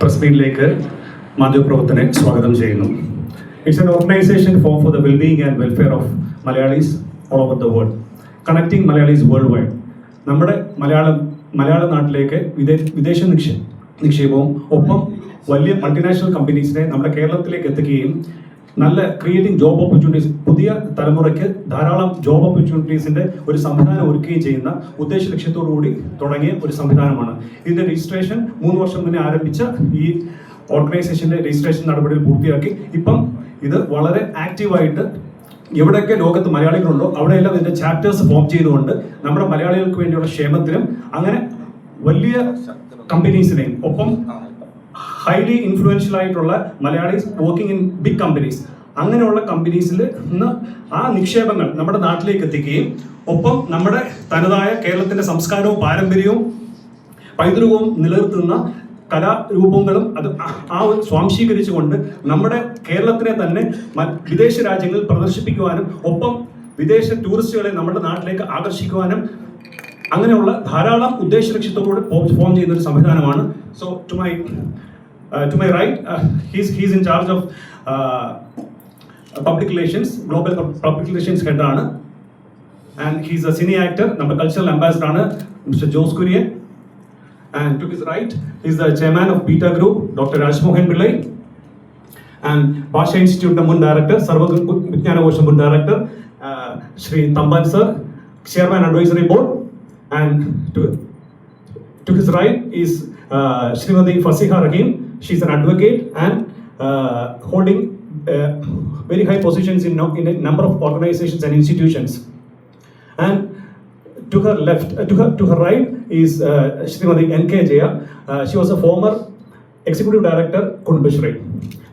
Press മീറ്റിലേക്ക് മാധ്യമപ്രവർത്തനെ സ്വാഗതം ചെയ്യുന്നു. It's an organisation for for the wellbeing and welfare of Malayalees all over the world connecting Malayalees world നമ്മുടെ മലയാളം മലയാള നാട്ടിലേക്ക് വിദേ വിദേശ നിക്ഷേപം നിക്ഷേപവും ഒപ്പം വലിയ മൾട്ടിനാഷണൽ കമ്പനീസിനെ നമ്മുടെ കേരളത്തിലേക്ക് എത്തിക്കുകയും നല്ല ക്രിയേറ്റിംഗ് ജോബ് ഓപ്പർച്യൂണിറ്റീസ് പുതിയ തലമുറയ്ക്ക് ധാരാളം ജോബ് ഓപ്പർച്യൂണിറ്റീസിന്റെ ഒരു സംവിധാനം ഒരുക്കുകയും ചെയ്യുന്ന ഉദ്ദേശ ലക്ഷ്യത്തോടു കൂടി തുടങ്ങിയ ഒരു സംവിധാനമാണ്. ഇതിന്റെ രജിസ്ട്രേഷൻ മൂന്ന് വർഷം മുന്നേ ആരംഭിച്ച ഈ ഓർഗനൈസേഷന്റെ രജിസ്ട്രേഷൻ നടപടികൾ പൂർത്തിയാക്കി. ഇപ്പം ഇത് വളരെ ആക്റ്റീവായിട്ട് എവിടെയൊക്കെ ലോകത്ത് മലയാളികളുണ്ടോ അവിടെയെല്ലാം ഇതിന്റെ ചാപ്റ്റേഴ്സ് ഫോം ചെയ്തുകൊണ്ട് നമ്മുടെ മലയാളികൾക്ക് വേണ്ടിയുള്ള ക്ഷേമത്തിനും അങ്ങനെ വലിയ കമ്പനീസിനെയും ഒപ്പം ഹൈലി ഇൻഫ്ലുവൻഷ്യൽ ആയിട്ടുള്ള Malayalees working in big companies അങ്ങനെയുള്ള കമ്പനീസിൽ ഇന്ന് ആ നിക്ഷേപങ്ങൾ നമ്മുടെ നാട്ടിലേക്ക് എത്തിക്കുകയും ഒപ്പം നമ്മുടെ തനതായ കേരളത്തിന്റെ സംസ്കാരവും പാരമ്പര്യവും പൈതൃകവും നിലനിർത്തുന്ന കലാരൂപങ്ങളും അത് ആ ഒരു സ്വാംശീകരിച്ചുകൊണ്ട് നമ്മുടെ കേരളത്തിനെ തന്നെ വിദേശ രാജ്യങ്ങളിൽ പ്രദർശിപ്പിക്കുവാനും ഒപ്പം വിദേശ ടൂറിസ്റ്റുകളെ നമ്മുടെ നാട്ടിലേക്ക് ആകർഷിക്കുവാനും അങ്ങനെയുള്ള ധാരാളം ഉദ്ദേശ ലക്ഷ്യത്തോടുകൂടി ഫോം ചെയ്യുന്ന ഒരു സംവിധാനമാണ്. So to my to my right he's he's in charge of public relations global public relations ഹെഡാണ് and he's a cine actor നമ്മുടെ കൾച്ചറൽ അംബാസിഡർ ആണ് mister Jose Kurian And to his right is the chairman of Beta Group, Dr. Rajmohan Pillai. And Bhasha Institute the Mun Director, Sarva Vijnana Kosham Mun Director, uh, Shri Tamban Sir, Chairman Advisory Board. And to, to his right She's an advocate and uh, holding uh, very high positions in, no- in a number of organizations and institutions. And to her left, uh, to her to her right is uh, Srimati N.K. Jaya. Uh, she was a former executive director, Kumbashri.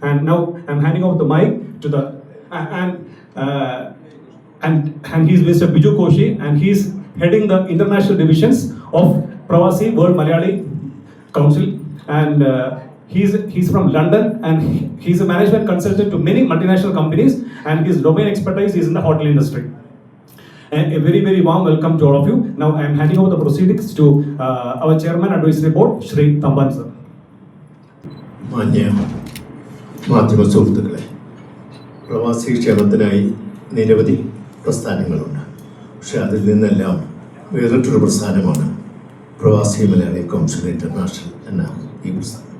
And now I'm handing over the mic to the and uh, and and he's Mr. Biju Koshi, and he's heading the international divisions of Pravasi World Malayali Council, and uh, he's he's from London, and he's a management consultant to many multinational companies, and his domain expertise is in the hotel industry. And a very, very warm welcome to all of you. Now I am handing over the proceedings to uh, our Chairman and Advisory Board, Shri Tamban sir. മാധ്യമ സുഹൃത്തുക്കളെ പ്രവാസി ക്ഷേമത്തിനായി നിരവധി പ്രസ്ഥാനങ്ങളുണ്ട് പക്ഷെ അതിൽ നിന്നെല്ലാം വേറിട്ടൊരു പ്രസ്ഥാനമാണ് പ്രവാസി മലയാളി കൗൺസിൽ ഇന്റർനാഷണൽ എന്ന ഈ പ്രസ്ഥാനം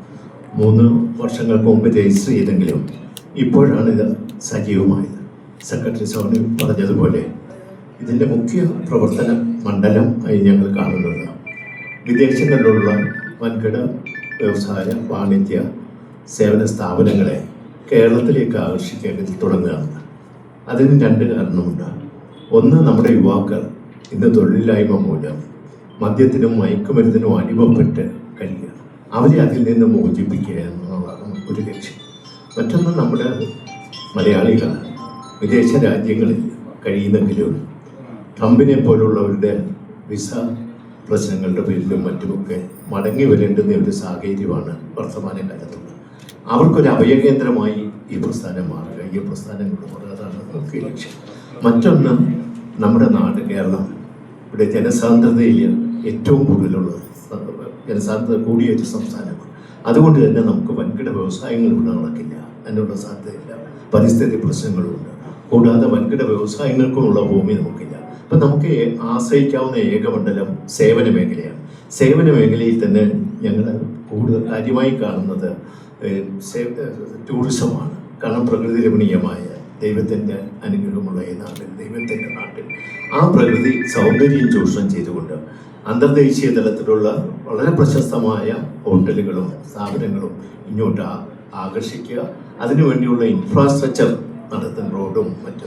മൂന്ന് വർഷങ്ങൾക്ക് മുമ്പ് രജിസ്റ്റർ ചെയ്തെങ്കിലും ഇപ്പോഴാണ് ഇത് സജീവമായത്. സെക്രട്ടറി സോണി പറഞ്ഞതുപോലെ ഇതിന്റെ മുഖ്യ പ്രവർത്തന മണ്ഡലം ആയി ഞങ്ങൾ കാണുന്നത് വിദേശങ്ങളിലുള്ള വൻകിട വ്യവസായ വാണിജ്യ സേവന സ്ഥാപനങ്ങളെ കേരളത്തിലേക്ക് ആകർഷിക്കാൻ തുടങ്ങുകയാണ്. അതിന് രണ്ട് കാരണമുണ്ട്. ഒന്ന് നമ്മുടെ യുവാക്കൾ ഇന്ന് തൊഴിലില്ലായ്മ മൂലം മദ്യത്തിനും മയക്കുമരുന്നിനും അനുഭവപ്പെട്ട് കഴിയുക. അവരെ അതിൽ നിന്ന് മോചിപ്പിക്കുക എന്നുള്ളതാണ് ഒരു ലക്ഷ്യം. മറ്റൊന്ന് നമ്മുടെ മലയാളികൾ വിദേശ രാജ്യങ്ങളിൽ കഴിയുന്നെങ്കിലും ട്രംപിനെ പോലുള്ളവരുടെ വിസ പ്രശ്നങ്ങളുടെ പേരിലും മറ്റുമൊക്കെ മടങ്ങി വരേണ്ടുന്ന ഒരു സാഹചര്യമാണ് വർത്തമാന കാലത്തുള്ളത്. അവർക്കൊരു അഭയകേന്ദ്രമായി ഈ പ്രസ്ഥാനം മാറുക ഈ പ്രസ്ഥാനം കൊണ്ടുപോകുക അതാണ് മുഖ്യ ലക്ഷ്യം. മറ്റൊന്ന് നമ്മുടെ നാട് കേരളം. ഇവിടെ ജനസാന്ദ്രതയിൽ ഏറ്റവും കൂടുതലുള്ള ജനസാന്ദ്രത കൂടിയ ഒരു സംസ്ഥാനമാണ്. അതുകൊണ്ട് തന്നെ നമുക്ക് വൻകിട വ്യവസായങ്ങൾ ഇവിടെ നടക്കില്ല. അതിനുള്ള സാധ്യതയില്ല. പരിസ്ഥിതി പ്രശ്നങ്ങളുണ്ട്. കൂടാതെ വൻകിട വ്യവസായങ്ങൾക്കുമുള്ള ഭൂമി നമുക്കില്ല. അപ്പം നമുക്ക് ആശ്രയിക്കാവുന്ന ഏകമണ്ഡലം സേവന മേഖലയാണ് സേവന മേഖലയിൽ തന്നെ ഞങ്ങൾ കൂടുതൽ കാര്യമായി കാണുന്നത് ടൂറിസമാണ്. കാരണം പ്രകൃതി രമണീയമായ ദൈവത്തിന്റെ അനുഗ്രഹമുള്ള ഈ നാട്ടിൽ ദൈവത്തിന്റെ നാട്ടിൽ. ആ പ്രകൃതി സൗന്ദര്യം ചൂഷണം ചെയ്തുകൊണ്ട് അന്തർദേശീയ തലത്തിലുള്ള വളരെ പ്രശസ്തമായ ഹോട്ടലുകളും സ്ഥാപനങ്ങളും ഇങ്ങോട്ട് ആകർഷിക്കുക. അതിനുവേണ്ടിയുള്ള ഇൻഫ്രാസ്ട്രക്ചർ നടത്തുന്ന റോഡും മറ്റ്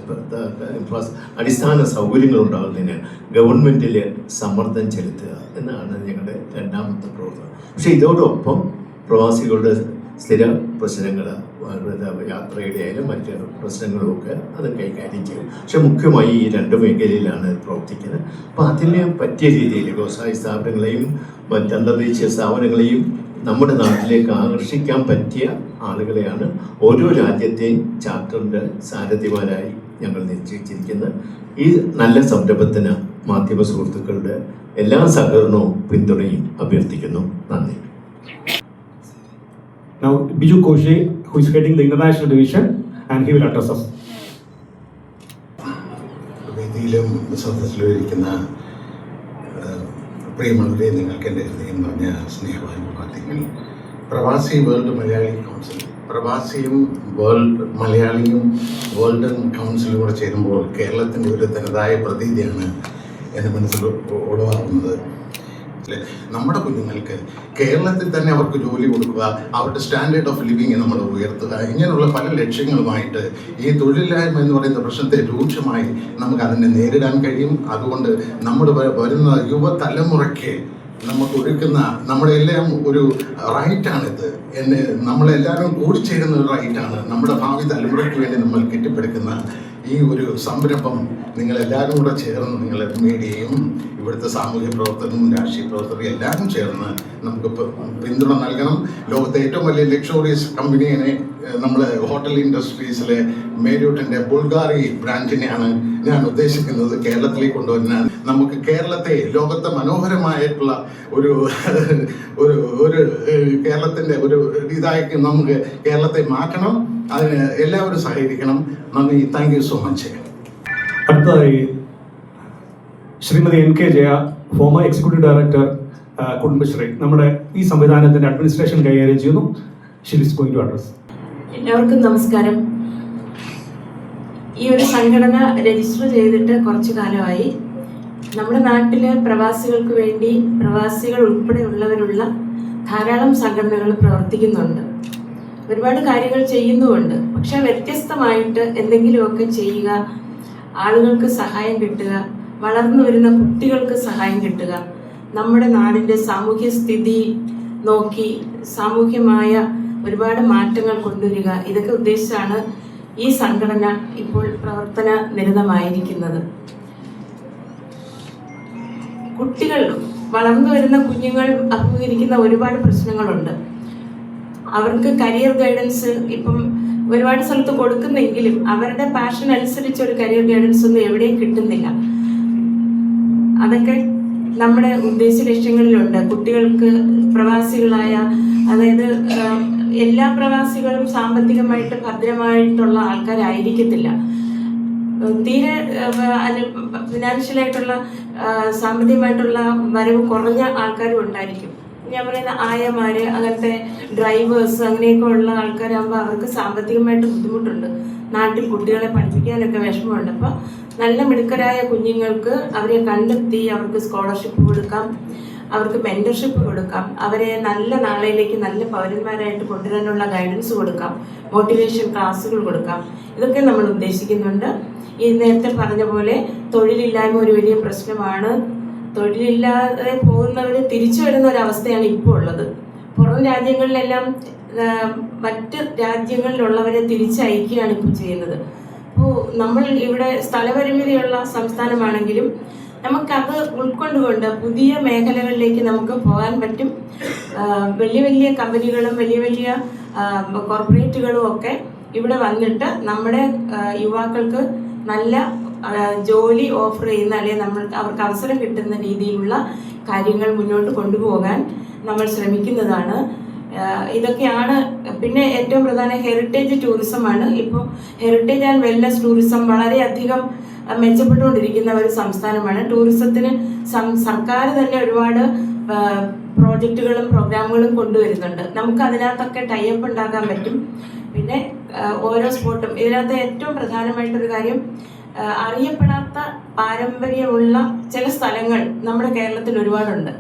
ഇൻഫ്രാസ് അടിസ്ഥാന സൗകര്യങ്ങൾ ഉണ്ടാകുന്നതിന് ഗവൺമെന്റിൽ സമ്മർദ്ദം ചെലുത്തുക എന്നാണ് ഞങ്ങളുടെ രണ്ടാമത്തെ പ്രവർത്തനം. പക്ഷേ ഇതോടൊപ്പം പ്രവാസികളുടെ സ്ഥിര പ്രശ്നങ്ങൾ യാത്രയുടെ ആയാലും മറ്റ് പ്രശ്നങ്ങളുമൊക്കെ അത് കൈകാര്യം ചെയ്യും. പക്ഷെ മുഖ്യമായി ഈ രണ്ട് മേഖലയിലാണ് പ്രവർത്തിക്കുന്നത്. അപ്പോൾ അതിന് പറ്റിയ രീതിയിൽ വ്യവസായ സ്ഥാപനങ്ങളെയും മറ്റ് അന്തർദേശീയ സ്ഥാപനങ്ങളെയും നമ്മുടെ നാട്ടിലേക്ക് ആകർഷിക്കാൻ പറ്റിയ ആളുകളെയാണ് ഓരോ രാജ്യത്തെയും ചാർട്ടറിന്റെ സാരഥിമാരായി ഞങ്ങൾ നിശ്ചയിച്ചിരിക്കുന്നത്. ഈ നല്ല സംരംഭത്തിന് മാധ്യമ സുഹൃത്തുക്കളുടെ എല്ലാ സഹകരണവും പിന്തുണയും അഭ്യർത്ഥിക്കുന്നു. നന്ദി. Now, Biju Koshe, who is heading the international division, and he will address us. വേദിയിലും സദസ്സിലും ഇരിക്കുന്ന പ്രിയമുള്ളവരെ നിങ്ങൾക്ക് എന്റെ ഹൃദയം പറഞ്ഞ സ്നേഹവാനുവാദ്യങ്ങൾ പ്രവാസി വേൾഡ് മലയാളി കൗൺസിൽ പ്രവാസിയും വേൾഡ് മലയാളിയും വേൾഡ് കൗൺസിലും കൂടെ ചേരുമ്പോൾ കേരളത്തിന്റെ ഒരു തനതായ പ്രതീതിയാണ് എന്റെ മനസ്സിൽ ഉളവാകുന്നത്? നമ്മുടെ കുഞ്ഞുങ്ങൾക്ക് കേരളത്തിൽ തന്നെ അവർക്ക് ജോലി കൊടുക്കുക അവരുടെ സ്റ്റാൻഡേർഡ് ഓഫ് ലിവിങ് നമ്മൾ ഉയർത്തുക ഇങ്ങനെയുള്ള പല ലക്ഷ്യങ്ങളുമായിട്ട് ഈ തൊഴിലില്ലായ്മ എന്ന് പറയുന്ന പ്രശ്നത്തെ രൂക്ഷമായി നമുക്ക് അതിനെ നേരിടാൻ കഴിയും. അതുകൊണ്ട് നമ്മുടെ വരുന്ന യുവതലമുറയ്ക്ക് നമുക്ക് ഒരുക്കുന്ന നമ്മുടെ എല്ലാം ഒരു റൈറ്റാണിത് എന്നെ നമ്മളെല്ലാവരും കൂടിച്ചേരുന്ന ഒരു റൈറ്റാണ് നമ്മുടെ ഭാവി തലമുറയ്ക്ക് വേണ്ടി നമ്മൾ കെട്ടിപ്പടുക്കുന്ന ഈ ഒരു സംരംഭം നിങ്ങളെല്ലാവരും കൂടെ ചേർന്ന് നിങ്ങൾ മീഡിയയും ഇവിടുത്തെ സാമൂഹ്യ പ്രവർത്തനവും രാഷ്ട്രീയ പ്രവർത്തകരും എല്ലാവരും ചേർന്ന് നമുക്ക് പിന്തുണ നൽകണം. ലോകത്തെ ഏറ്റവും വലിയ ലക്ഷറീസ് കമ്പനിയെ നമ്മൾ ഹോട്ടൽ ഇൻഡസ്ട്രീസിലെ മേരിയോട്ടിന്റെ ബുൾഗാറി ബ്രാൻഡിനെയാണ് ഞാൻ ഉദ്ദേശിക്കുന്നത്. കേരളത്തിലേക്ക് കൊണ്ടുവരാൻ നമുക്ക് കേരളത്തെ ലോകത്തെ മനോഹരമായിട്ടുള്ള ഒരു ഒരു ഒരു കേരളത്തിന്റെ കേരളത്തിന്റെ ഒരു ഇതായി നമുക്ക് കേരളത്തെ മാറ്റണം. അതിന് എല്ലാവരും സഹകരിക്കണം. നന്ദി. താങ്ക് യു സോ മച്ച് അടുത്തതായി Shrimati N K Jaya former executive director Kudumbashree. നമ്മുടെ ഈ സംവിധാനത്തിന്റെ അഡ്മിനിസ്ട്രേഷൻ കൈകാര്യം ചെയ്യുന്നു. ഗോയിങ് ടു അഡ്രസ് എല്ലാവർക്കും നമസ്കാരം. ഈ ഒരു സംഘടന രജിസ്റ്റർ ചെയ്തിട്ട് കുറച്ചു കാലമായി നമ്മുടെ നാട്ടിൽ പ്രവാസികൾക്ക് വേണ്ടി പ്രവാസികൾ ഉൾപ്പെടെയുള്ളവരുള്ള ധാരാളം സംഘടനകൾ പ്രവർത്തിക്കുന്നുണ്ട്. ഒരുപാട് കാര്യങ്ങൾ ചെയ്യുന്നുമുണ്ട്. പക്ഷെ വ്യത്യസ്തമായിട്ട് എന്തെങ്കിലുമൊക്കെ ചെയ്യുക ആളുകൾക്ക് സഹായം കിട്ടുക വളർന്നു വരുന്ന കുട്ടികൾക്ക് സഹായം കിട്ടുക നമ്മുടെ നാടിന്റെ സാമൂഹ്യ സ്ഥിതി നോക്കി സാമൂഹ്യമായ ഒരുപാട് മാറ്റങ്ങൾ കൊണ്ടുവരിക ഇതൊക്കെ ഉദ്ദേശിച്ചാണ് ഈ സംഘടന ഇപ്പോൾ പ്രവർത്തന നിരതമായിരിക്കുന്നത്. കുട്ടികൾ വളർന്നു വരുന്ന കുഞ്ഞുങ്ങൾ അഭിമുഖീകരിക്കുന്ന ഒരുപാട് പ്രശ്നങ്ങളുണ്ട്. അവർക്ക് കരിയർ ഗൈഡൻസ് ഇപ്പം ഒരുപാട് സ്ഥലത്ത് കൊടുക്കുന്നെങ്കിലും അവരുടെ പാഷൻ അനുസരിച്ച് ഒരു കരിയർ ഗൈഡൻസ് ഒന്നും എവിടെയും കിട്ടുന്നില്ല. അതൊക്കെ നമ്മുടെ ഉദ്ദേശ ലക്ഷ്യങ്ങളിലുണ്ട്. കുട്ടികൾക്ക് പ്രവാസികളായ അതായത് എല്ലാ പ്രവാസികളും സാമ്പത്തികമായിട്ട് ഭദ്രമായിട്ടുള്ള ആൾക്കാരായിരിക്കത്തില്ല. തീരെ ഫിനാൻഷ്യലായിട്ടുള്ള സാമ്പത്തികമായിട്ടുള്ള വരവ് കുറഞ്ഞ ആൾക്കാരും ഉണ്ടായിരിക്കും. ഞാൻ പറയുന്ന ആയമാര് അങ്ങനത്തെ ഡ്രൈവേഴ്സ് അങ്ങനെയൊക്കെ ഉള്ള ആൾക്കാരാകുമ്പോൾ അവർക്ക് സാമ്പത്തികമായിട്ട് ബുദ്ധിമുട്ടുണ്ട്. നാട്ടിൽ കുട്ടികളെ പഠിപ്പിക്കാനൊക്കെ വിഷമമുണ്ട്. അപ്പോൾ നല്ല മിടുക്കരായ കുഞ്ഞുങ്ങൾക്ക് അവരെ കണ്ടെത്തി അവർക്ക് സ്കോളർഷിപ്പ് കൊടുക്കാം. അവർക്ക് മെന്റർഷിപ്പ് കൊടുക്കാം. അവരെ നല്ല നാളയിലേക്ക് നല്ല പൗരന്മാരായിട്ട് കൊണ്ടുവരാനുള്ള ഗൈഡൻസ് കൊടുക്കാം. മോട്ടിവേഷൻ ക്ലാസ്സുകൾ കൊടുക്കാം. ഇതൊക്കെ നമ്മൾ ഉദ്ദേശിക്കുന്നുണ്ട്. ഈ നേരത്തെ പറഞ്ഞ പോലെ തൊഴിലില്ലായ്മ ഒരു വലിയ പ്രശ്നമാണ്. തൊഴിലില്ലാതെ പോകുന്നവർ തിരിച്ചു വരുന്ന ഒരവസ്ഥയാണ് ഇപ്പോൾ ഉള്ളത്. പുറം രാജ്യങ്ങളിലെല്ലാം മറ്റ് രാജ്യങ്ങളിലുള്ളവരെ തിരിച്ചയക്കുകയാണ് ഇപ്പോൾ ചെയ്യുന്നത്. അപ്പോൾ നമ്മൾ ഇവിടെ സ്ഥലപരിമിതിയുള്ള സംസ്ഥാനമാണെങ്കിലും നമുക്കത് ഉൾക്കൊണ്ടുകൊണ്ട് പുതിയ മേഖലകളിലേക്ക് നമുക്ക് പോകാൻ പറ്റും. വലിയ വലിയ കമ്പനികളും വലിയ വലിയ കോർപ്പറേറ്റുകളും ഒക്കെ ഇവിടെ വന്നിട്ട് നമ്മുടെ യുവാക്കൾക്ക് നല്ല ജോലി ഓഫർ ചെയ്യുന്ന അല്ലെങ്കിൽ നമ്മൾ അവർക്ക് അവസരം കിട്ടുന്ന രീതിയിലുള്ള കാര്യങ്ങൾ മുന്നോട്ട് കൊണ്ടുപോകാൻ നമ്മൾ ശ്രമിക്കുന്നതാണ്. ഇതൊക്കെയാണ് പിന്നെ ഏറ്റവും പ്രധാന ഹെറിറ്റേജ് ടൂറിസമാണ് ഇപ്പോൾ ഹെറിറ്റേജ് ആൻഡ് വെൽനസ് ടൂറിസം വളരെയധികം മെച്ചപ്പെട്ടുകൊണ്ടിരിക്കുന്ന ഒരു സംസ്ഥാനമാണ്. ടൂറിസത്തിന് സർക്കാർ തന്നെ ഒരുപാട് പ്രോജക്റ്റുകളും പ്രോഗ്രാമുകളും കൊണ്ടുവരുന്നുണ്ട്. നമുക്ക് അതിനകത്തൊക്കെ ടൈപ്പ് ഉണ്ടാക്കാൻ പറ്റും. പിന്നെ ഓരോ സ്പോട്ടും. ഇതിനകത്ത് ഏറ്റവും പ്രധാനമായിട്ടൊരു കാര്യം അറിയപ്പെടാത്ത പാരമ്പര്യമുള്ള ചില സ്ഥലങ്ങൾ നമ്മുടെ കേരളത്തിൽ ഒരുപാടുണ്ട്.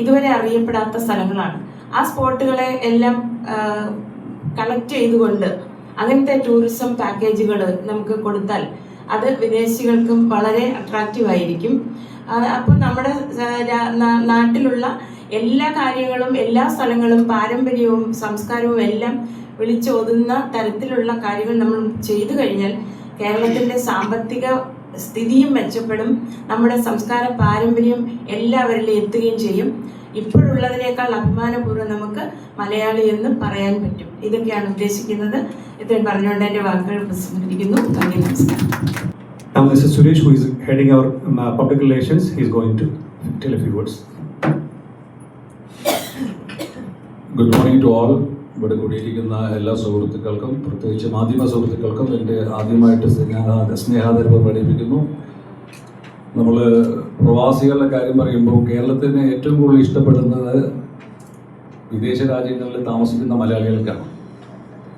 ഇതുവരെ അറിയപ്പെടാത്ത സ്ഥലങ്ങളാണ്. ആ സ്പോട്ടുകളെ എല്ലാം കളക്ട് ചെയ്തുകൊണ്ട് അങ്ങനത്തെ ടൂറിസം പാക്കേജുകൾ നമുക്ക് കൊടുത്താൽ അത് വിദേശികൾക്കും വളരെ അട്രാക്റ്റീവ് ആയിരിക്കും. അപ്പോൾ നമ്മുടെ നാട്ടിലുള്ള എല്ലാ കാര്യങ്ങളും എല്ലാ സ്ഥലങ്ങളും പാരമ്പര്യവും സംസ്കാരവും എല്ലാം വിളിച്ചോതുന്ന തരത്തിലുള്ള കാര്യങ്ങൾ നമ്മൾ ചെയ്തു കഴിഞ്ഞാൽ കേരളത്തിന്റെ സാമ്പത്തിക സ്ഥിതിയും മെച്ചപ്പെടും നമ്മുടെ സംസ്കാര പാരമ്പര്യം എല്ലാവരിലും എത്തുകയും ചെയ്യും. ഇപ്പോഴുള്ളതിനേക്കാൾ അഭിമാനപൂർവം നമുക്ക് മലയാളി എന്ന് പറയാൻ പറ്റും. ഇതൊക്കെയാണ് ഉദ്ദേശിക്കുന്നത്. ഇത്രയും പറഞ്ഞുകൊണ്ട് എന്റെ വാക്കുകൾ പ്രസംഗിക്കുന്നു നന്ദി നമസ്കാരം. Now, Mr. Suresh, who is heading our uh, public relations, he is going to tell a few words. Good morning to all ഇവിടെ കൂടിയിരിക്കുന്ന എല്ലാ സുഹൃത്തുക്കൾക്കും പ്രത്യേകിച്ച് മാധ്യമ സുഹൃത്തുക്കൾക്കും എന്റെ ആദ്യമായിട്ട് സ്നേഹ സ്നേഹാദരവ് പ്രകടിപ്പിക്കുന്നു നമ്മൾ പ്രവാസികളുടെ കാര്യം പറയുമ്പോൾ കേരളത്തിന് ഏറ്റവും കൂടുതൽ ഇഷ്ടപ്പെടുന്നത് വിദേശ രാജ്യങ്ങളിൽ താമസിക്കുന്ന മലയാളികൾക്കാണ്.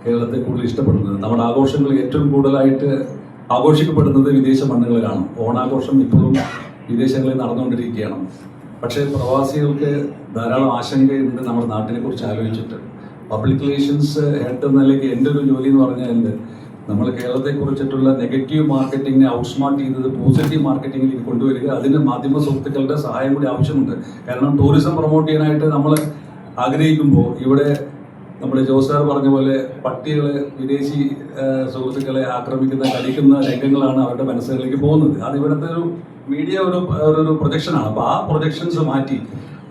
കേരളത്തെ കൂടുതൽ ഇഷ്ടപ്പെടുന്നത്. നമ്മുടെ ആഘോഷങ്ങൾ ഏറ്റവും കൂടുതലായിട്ട് ആഘോഷിക്കപ്പെടുന്നത് വിദേശ മണ്ണുകളിലാണ്. ഓണാഘോഷം ഇപ്പോഴും വിദേശങ്ങളിൽ നടന്നുകൊണ്ടിരിക്കുകയാണ്. പക്ഷേ പ്രവാസികൾക്ക് ധാരാളം ആശങ്കയുണ്ട് നമ്മുടെ നാട്ടിനെ കുറിച്ച് ആലോചിച്ചിട്ട്. പബ്ലിക് റിലേഷൻസ് ഹെഡ് എന്ന നിലയ്ക്ക് എന്റെ ഒരു ജോലി എന്ന് പറഞ്ഞാൽ നമ്മൾ കേരളത്തെ കുറിച്ചിട്ടുള്ള നെഗറ്റീവ് മാർക്കറ്റിങ്ങിനെ ഔട്ട്സ്മാർട്ട് ചെയ്തത് പോസിറ്റീവ് മാർക്കറ്റിങ്ങിലേക്ക് കൊണ്ടുവരിക. അതിന് മാധ്യമ സുഹൃത്തുക്കളുടെ സഹായം കൂടി ആവശ്യമുണ്ട്. കാരണം ടൂറിസം പ്രൊമോട്ട് ചെയ്യാനായിട്ട് നമ്മൾ ആഗ്രഹിക്കുമ്പോൾ ഇവിടെ നമ്മുടെ ജോസാർ പറഞ്ഞ പോലെ പട്ടികളെ വിദേശി സുഹൃത്തുക്കളെ ആക്രമിക്കുന്ന കടിക്കുന്ന രംഗങ്ങളാണ് അവരുടെ മനസ്സുകളിലേക്ക് പോകുന്നത്. അത് ഇവിടുത്തെ ഒരു മീഡിയ ഒരു ഒരു പ്രൊജക്ഷനാണ്. അപ്പോൾ ആ പ്രൊജക്ഷൻസ് മാറ്റി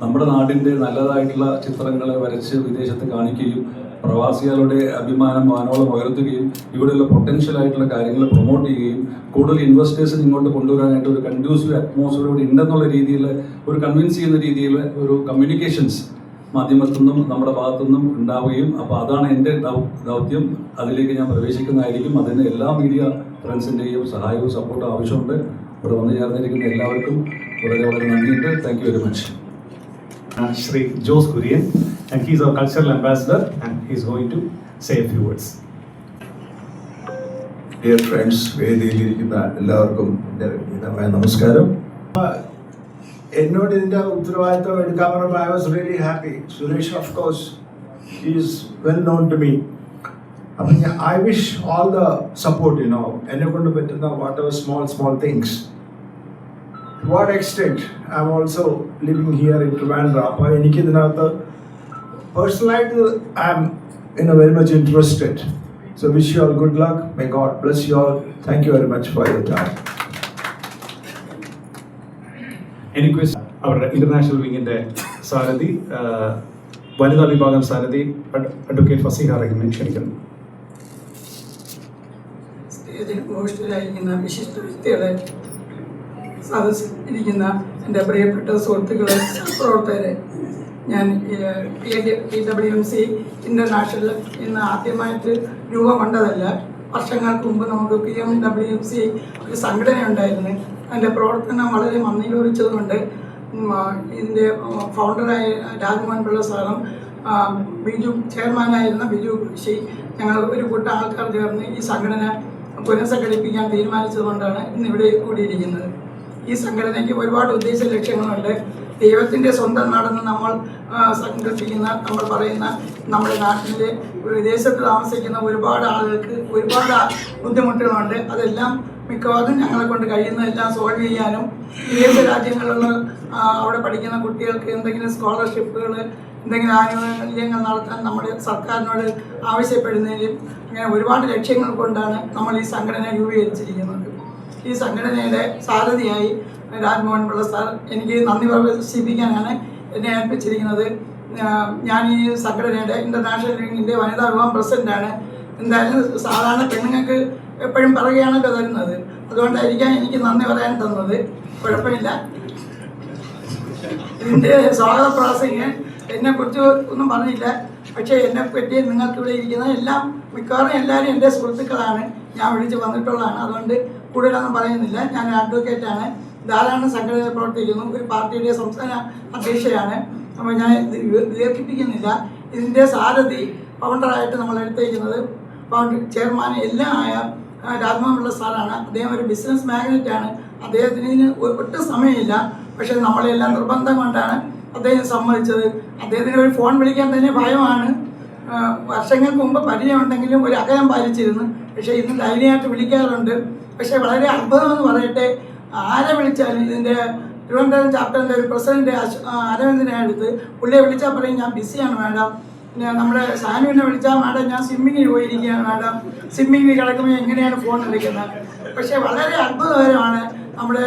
നമ്മുടെ നാടിന്റെ നല്ലതായിട്ടുള്ള ചിത്രങ്ങളെ വരച്ച് വിദേശത്ത് കാണിക്കുകയും പ്രവാസികളുടെ അഭിമാനം മാനോളം ഉയർത്തുകയും ഇവിടെയുള്ള പൊട്ടൻഷ്യൽ ആയിട്ടുള്ള കാര്യങ്ങൾ പ്രൊമോട്ട് ചെയ്യുകയും കൂടുതൽ ഇൻവെസ്റ്റേഴ്സിന് ഇങ്ങോട്ട് കൊണ്ടുവരാനായിട്ട് ഒരു കൺഡ്യൂസീവ് അറ്റ്മോസ്ഫിയർ ഇവിടെ ഉണ്ടെന്നുള്ള രീതിയിൽ ഒരു കൺവിൻസ് ചെയ്യുന്ന രീതിയിൽ ഒരു കമ്മ്യൂണിക്കേഷൻസ് മാധ്യമത്തിൽ നിന്നും നമ്മുടെ ഭാഗത്തു നിന്നും ഉണ്ടാവുകയും അപ്പോൾ അതാണ് എന്റെ ദൗത്യം. അതിലേക്ക് ഞാൻ പ്രവേശിക്കുന്നതായിരിക്കും. അതിന് എല്ലാ മീഡിയ ഫ്രണ്ട്സിന്റെയും സഹായവും സപ്പോർട്ടും ആവശ്യമുണ്ട്. ഇവിടെ വന്നു ചേർന്നിരിക്കുന്ന എല്ലാവർക്കും വളരെ വളരെ നന്ദിയുണ്ട്. Thank you very much Shri Jose Kurian and he's our cultural ambassador and he's going to say few words. Dear friends വേദിയിലിരിക്കുന്ന എല്ലാവർക്കും എന്റെ വിനീതമായ നമസ്കാരം. എന്നോട് ഇതിന്റെ ഉത്തരവാദിത്വം എടുക്കാൻ പറഞ്ഞപ്പോൾ I was really happy Suresh of course is well known to me അപ്പം ഞാൻ I wish all the support you know എന്നെ കൊണ്ട് പറ്റുന്ന whatever small small things what extent I am also living here in Trivandrum അപ്പോൾ എനിക്കിതിനകത്ത് പേഴ്സണലായിട്ട് I am in a very much interested So wish you all good luck. May God bless you all. Thank you very much for your time. Any question? അവരുടെ international വിങ്ങിന്റെ സാരഥി ആ, വനിതാ വിഭാഗം സാരഥി അഡ്- അഡ്വക്കേറ്റ് ഫസീഹ റഹീമിനെ ക്ഷണിക്കുന്നു സ്റ്റേജിൽ പോസ്റ്റിലായിരിക്കുന്ന വിശിഷ്ട വ്യക്തികളെ സദസ്സിൽ ഇരിക്കുന്ന എന്റെ പ്രിയപ്പെട്ട സുഹൃത്തുക്കളെ പ്രവർത്തകരെ ഞാൻ P W M C international ഇന്ന് ആദ്യമായിട്ട് രൂപം കൊണ്ടതല്ല. വർഷങ്ങൾക്ക് മുമ്പ് നമുക്ക് P M W M C ഒരു സംഘടന ഉണ്ടായിരുന്നു. അതിന്റെ പ്രവർത്തനം വളരെ ആ, ഇതിന്റെ ഫൗണ്ടറായ രാജ്മോഹൻ പിള്ള സാറും ബിജു ചെയർമാനായിരുന്ന ബിജു കൃഷി ഞങ്ങൾ ഒരു കൂട്ടം ആൾക്കാർ ചേർന്ന് ഈ സംഘടന പുനഃസംഘടിപ്പിക്കാൻ തീരുമാനിച്ചതുകൊണ്ടാണ് ഇന്ന് ഇവിടെ കൂടിയിരിക്കുന്നത്. ഈ സംഘടനയ്ക്ക് ഒരുപാട് ഉദ്ദേശ ലക്ഷ്യങ്ങളുണ്ട്. ദൈവത്തിന്റെ സ്വന്തം നാടെന്ന് നമ്മൾ സങ്കല്പിക്കുന്ന നമ്മൾ പറയുന്ന നമ്മുടെ നാട്ടിലെ വിദേശത്ത് താമസിക്കുന്ന ഒരുപാട് ആളുകൾക്ക് ഒരുപാട് ബുദ്ധിമുട്ടുകളുണ്ട്. അതെല്ലാം മിക്കവാറും ഞങ്ങളെ കൊണ്ട് കഴിയുന്നതെല്ലാം സോൾവ് ചെയ്യാനും വിദേശ രാജ്യങ്ങളിലുള്ള അവിടെ പഠിക്കുന്ന കുട്ടികൾക്ക് എന്തെങ്കിലും സ്കോളർഷിപ്പുകൾ എന്തെങ്കിലും ആനുകൂല്യങ്ങൾ നടത്താൻ നമ്മുടെ സർക്കാരിനോട് ആവശ്യപ്പെടുന്നതിലും അങ്ങനെ ഒരുപാട് ലക്ഷ്യങ്ങൾ കൊണ്ടാണ് നമ്മൾ ഈ സംഘടന രൂപീകരിച്ചിരിക്കുന്നത്. ഈ സംഘടനയുടെ സാരഥിയായി രാജ്മോഹൻ പിള്ള സാർ എനിക്ക് നന്ദി പ്രദർശിപ്പിക്കാനാണ് എന്നെ ഏൽപ്പിച്ചിരിക്കുന്നത്. ഞാൻ ഈ സംഘടനയുടെ ഇന്റർനാഷണൽ ലീഗിന്റെ വനിതാ വിഭാഗം പ്രസിഡന്റാണ് എന്തായാലും സാധാരണ പെണ്ണുങ്ങൾക്ക് എപ്പോഴും പറയുകയാണല്ലോ തരുന്നത്. അതുകൊണ്ടായിരിക്കാം എനിക്ക് നന്ദി പറയാൻ തന്നത്. കുഴപ്പമില്ല. ഇതിന്റെ സ്വാഗത പ്രാസിങ് എന്നെ കുറിച്ച് ഒന്നും പറഞ്ഞില്ല. പക്ഷേ എന്നെ പറ്റി നിങ്ങൾക്ക് ഇവിടെ ഇരിക്കുന്ന എല്ലാം മിക്കവാറും എല്ലാവരും എന്റെ സുഹൃത്തുക്കളാണ്. ഞാൻ വിളിച്ച് വന്നിട്ടുള്ളതാണ്. അതുകൊണ്ട് കൂടുതലൊന്നും പറയുന്നില്ല. ഞാൻ അഡ്വക്കേറ്റാണ്. ധാരാളം സംഘടനയിൽ പ്രവർത്തിക്കുന്നു. ഒരു പാർട്ടിയുടെ സംസ്ഥാന അധ്യക്ഷയാണ്. അപ്പോൾ ഞാൻ ദീർഘിപ്പിക്കുന്നില്ല. ഇതിന്റെ സാരഥി ഫൗണ്ടറായിട്ട് നമ്മൾ എടുത്തേക്കുന്നത് ഫൗണ്ടർ ചെയർമാൻ എല്ലാം ആയ ആ, സാറാണ്. അദ്ദേഹം ഒരു ബിസിനസ് മാഗ്നറ്റാണ്. അദ്ദേഹത്തിന് ഒട്ടും സമയമില്ല. പക്ഷേ നമ്മളെല്ലാം നിർബന്ധം കൊണ്ടാണ് അദ്ദേഹം സമ്മതിച്ചത്. അദ്ദേഹത്തിന് ഒരു ഫോൺ വിളിക്കാൻ തന്നെ ഭയമാണ്. വർഷങ്ങൾക്ക് മുമ്പ് പരിചയമുണ്ടെങ്കിലും ഒരു അകലം പാലിച്ചിരുന്നു. പക്ഷേ ഇന്ന് ധൈര്യമായിട്ട് വിളിക്കാറുണ്ട്. പക്ഷേ വളരെ അത്ഭുതമെന്ന് പറയട്ടെ ആരെ വിളിച്ചാലും ഇതിന്റെ തിരുവനന്തപുരം ചാപ്റ്ററിന്റെ ഒരു പ്രസിഡന്റ് അരവിന്ദിനെ അടുത്ത് പുള്ളിയെ വിളിച്ചാൽ പറയും ഞാൻ ബിസിയാണ് മാഡം നമ്മുടെ സാനുവിനെ വിളിച്ചാൽ മാഡം ഞാൻ സ്വിമ്മിങ്ങിന് പോയിരിക്കുകയാണ് മാഡം. സ്വിമ്മിങ്ങിന് കിടക്കുമ്പോൾ എങ്ങനെയാണ് ഫോൺ എടുക്കുന്നത് പക്ഷേ വളരെ അത്ഭുതകരമാണ് നമ്മുടെ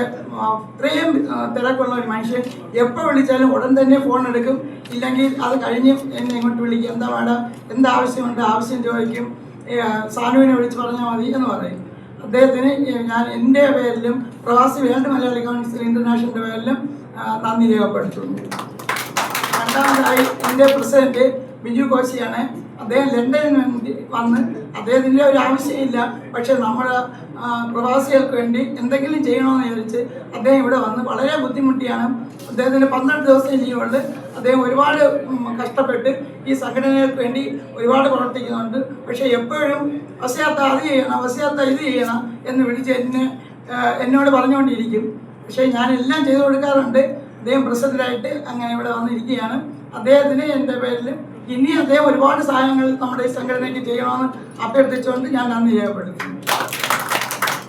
ഇത്രയും തിരക്കുള്ള ഒരു മനുഷ്യൻ എപ്പോൾ വിളിച്ചാലും ഉടൻ തന്നെ ഫോൺ എടുക്കും. ഇല്ലെങ്കിൽ അത് കഴിഞ്ഞ് എന്നെ ഇങ്ങോട്ട് വിളിക്കും. എന്താ മാഡം? എന്താവശ്യമുണ്ട് ആവശ്യം ചോദിക്കും. സാനുവിനെ വിളിച്ച് പറഞ്ഞാൽ മതി എന്ന് പറയും. അദ്ദേഹത്തിന് ഞാൻ എന്റെ പേരിലും പ്രവാസി വേൾഡ് മലയാളി കൗൺസിൽ ഇന്റർനാഷണലിന്റെ പേരിലും നന്ദി രേഖപ്പെടുത്തുന്നു. രണ്ടാമതായി എന്റെ പ്രസിഡന്റ് ബിജു കോശിയാണ്. അദ്ദേഹം ലണ്ടനിൽ വന്ന് അദ്ദേഹത്തിന്റെ ഒരു ആവശ്യമില്ല. പക്ഷേ നമ്മൾ പ്രവാസികൾക്ക് വേണ്ടി എന്തെങ്കിലും ചെയ്യണമെന്ന് വിചാരിച്ച് അദ്ദേഹം ഇവിടെ വന്ന് വളരെ ബുദ്ധിമുട്ടിയാണ്. അദ്ദേഹത്തിന് പന്ത്രണ്ട് ദിവസം ലീവുണ്ട് അദ്ദേഹം ഒരുപാട് കഷ്ടപ്പെട്ട് ഈ സംഘടനകൾക്ക് വേണ്ടി ഒരുപാട് പ്രവർത്തിക്കുന്നുണ്ട്. പക്ഷേ എപ്പോഴും വസയാത്ത അത് ചെയ്യണം വസയാത്ത ഇത് ചെയ്യണം എന്ന് വിളിച്ച് എന്നെ എന്നോട് പറഞ്ഞുകൊണ്ടിരിക്കും. പക്ഷേ ഞാൻ എല്ലാം ചെയ്തു കൊടുക്കാറുണ്ട്. അദ്ദേഹം പ്രസിഡന്റായിട്ട് അങ്ങനെ ഇവിടെ വന്നിരിക്കുകയാണ്. അദ്ദേഹത്തിന് എന്റെ പേരിൽ ഇനി അദ്ദേഹം ഒരുപാട് സഹായങ്ങൾ നമ്മുടെ ഈ സംഘടനയ്ക്ക് ചെയ്യണമെന്ന് അഭ്യർത്ഥിച്ചുകൊണ്ട് ഞാൻ നന്ദി രേഖപ്പെടുത്തുന്നു.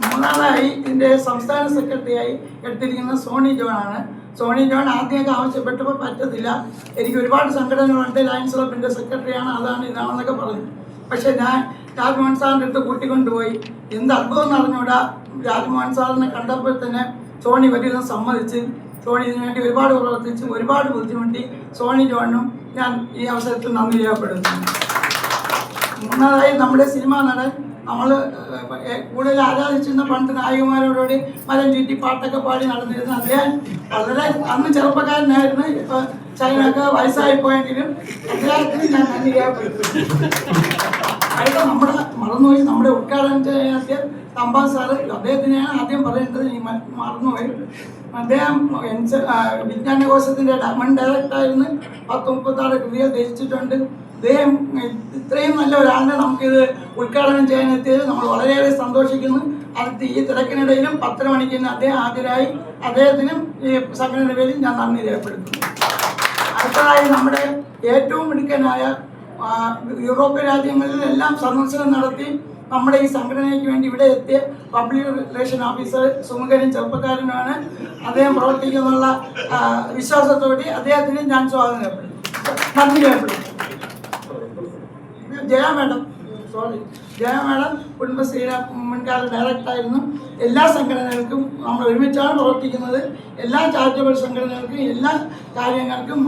മൂന്നാമതായി ഇതിന്റെ സംസ്ഥാന സെക്രട്ടറിയായി എടുത്തിരിക്കുന്ന സോണി ജോൺ ആണ്. സോണി ജോൺ ആദ്യമൊക്കെ ആവശ്യപ്പെട്ടപ്പോൾ പറ്റത്തില്ല. എനിക്ക് ഒരുപാട് സംഘടനകളുണ്ട്. ലയൻസ് ക്ലബിന്റെ സെക്രട്ടറിയാണ്. അതാണ് ഇതാണെന്നൊക്കെ പറഞ്ഞു. പക്ഷേ ഞാൻ രാജ്മോഹൻ സാറിന്റെ അടുത്ത് കൂട്ടിക്കൊണ്ടുപോയി. എന്ത് അത്ഭുതം നടന്നുകൂടാ? രാജ്മോഹൻ സാറിനെ കണ്ടപ്പോൾ തന്നെ സോണി വലിയ സമ്മതിച്ച് സോണി ഇതിനു വേണ്ടി ഒരുപാട് പ്രവർത്തിച്ചും ഒരുപാട് ബുദ്ധിമുട്ടി സോണി ജോണിനും ഞാൻ ഈ അവസരത്തിൽ നന്ദി രേഖപ്പെടുത്തുന്നു. മൂന്നാമതായി നമ്മുടെ സിനിമാ നടൻ നമ്മൾ കൂടുതൽ ആരാധിച്ചിരുന്ന പണ്ട് നായകന്മാരോടുകൂടി മരം ചുറ്റി പാട്ടൊക്കെ പാടി നടന്നിരുന്ന അദ്ദേഹം വളരെ അന്ന് ചെറുപ്പക്കാരനായിരുന്നു. ഇപ്പൊ ചൈനയൊക്കെ വയസ്സായി പോയെങ്കിലും അദ്ദേഹത്തിന് ഞാൻ നന്ദി രേഖപ്പെടുത്തുന്നു. അടുത്ത നമ്മുടെ മറന്നുപോയി നമ്മുടെ ഉദ്ഘാടനം ചെയ്യാത്ത തമ്പാ സാറ് അദ്ദേഹത്തിനെയാണ് ആദ്യം പറയേണ്ടത് ഈ മ- മറന്നുപോയി അദ്ദേഹം വിജ്ഞാനകോശത്തിന്റെ മുൻ ഡയറക്ടറായിരുന്നു പത്ത് മുപ്പത്താറ് കൃതികൾ രചിച്ചിട്ടുണ്ട്. അദ്ദേഹം ഇത്രയും നല്ല ഒരാളിനെ നമുക്കിത് ഉദ്ഘാടനം ചെയ്യാൻ എത്തിയത് നമ്മൾ വളരെയേറെ സന്തോഷിക്കുന്നു. അത് ഈ തിരക്കിനിടയിലും പത്തര മണിക്ക് തന്നെ അദ്ദേഹം ഹാജരായി. അദ്ദേഹത്തിനും ഈ സംഘടനയുടെ പേരിൽ ഞാൻ നന്ദി രേഖപ്പെടുത്തുന്നു. അടുത്തതായി നമ്മുടെ ഏറ്റവും മിടുക്കനായ യൂറോപ്യ യൂറോപ്യൻ രാജ്യങ്ങളിലെല്ലാം സന്ദർശനം നടത്തി. നമ്മുടെ ഈ സംഘടനയ്ക്ക് വേണ്ടി ഇവിടെ എത്തിയ പബ്ലിക് റിലേഷൻ ഓഫീസർ സുമുഖനും ചെറുപ്പക്കാരനുമാണ് അദ്ദേഹം പ്രവർത്തിക്കുന്നുള്ള വിശ്വാസത്തോടെ അദ്ദേഹത്തിന് ഞാൻ സ്വാഗതം ചെയ്യപ്പെടും നന്ദി രേഖപ്പെടുത്തും Jaya madam sorry Jaya madam കുടുംബശ്രീയുടെ മുൻകാല ഡയറക്ടറായിരുന്നു എല്ലാ സംഘടനകൾക്കും നമ്മൾ ഒരുമിച്ചാണ് പ്രവർത്തിക്കുന്നത്. എല്ലാ ചാരിറ്റബിൾ സംഘടനകൾക്കും എല്ലാ കാര്യങ്ങൾക്കും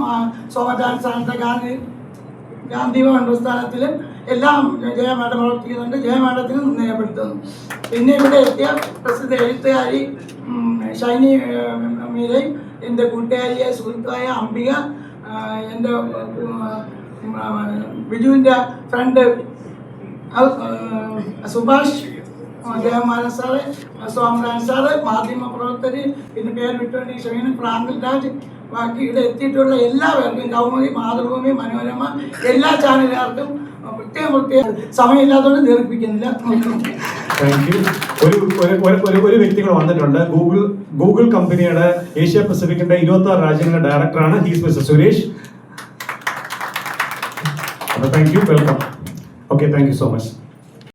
സോമചാൻ സ്ഥാനത്തെ ഗാന്ധി ഗാന്ധി ഭവൻ പ്രസ്ഥാനത്തിലും എല്ലാം ജയ മാഡം പ്രവർത്തിക്കുന്നുണ്ട്. ജയ മാഡത്തിന് നിലപ്പെടുത്തുന്നു പിന്നെ ഇവിടെ എത്തിയ പ്രസിദ്ധ എഴുത്തുകാരി ഷൈനി മീരയും എന്റെ കൂട്ടുകാരിയായ സുഹൃത്തായ അംബിക എന്റെ ബിജുവിന്റെ ഫ്രണ്ട് സുഭാഷ് ജയമാന സാറ് സ്വാമിനാൻ സാറ് മാധ്യമ പ്രവർത്തകർ പിന്നെ പേര് വിട്ടുവേണ്ടി ഷൈനി ഫ്രാങ്കിൾ രാജ് ബാക്കി ഇവിടെ എത്തിയിട്ടുള്ള എല്ലാവർക്കും കൗമുദി മാതൃഭൂമി മനോരമ എല്ലാ ചാനലുകാർക്കും ഒരു ഒരു- വ്യക്തി കൂടെ വന്നിട്ടുണ്ട്. ഗൂഗിൾ ഗൂഗിൾ കമ്പനിയുടെ ഏഷ്യ പസഫിക്കിന്റെ ഇരുപത്തി ആറ് രാജ്യങ്ങളുടെ ഡയറക്ടറാണ് he's Suresh thank you welcome okay thank you so much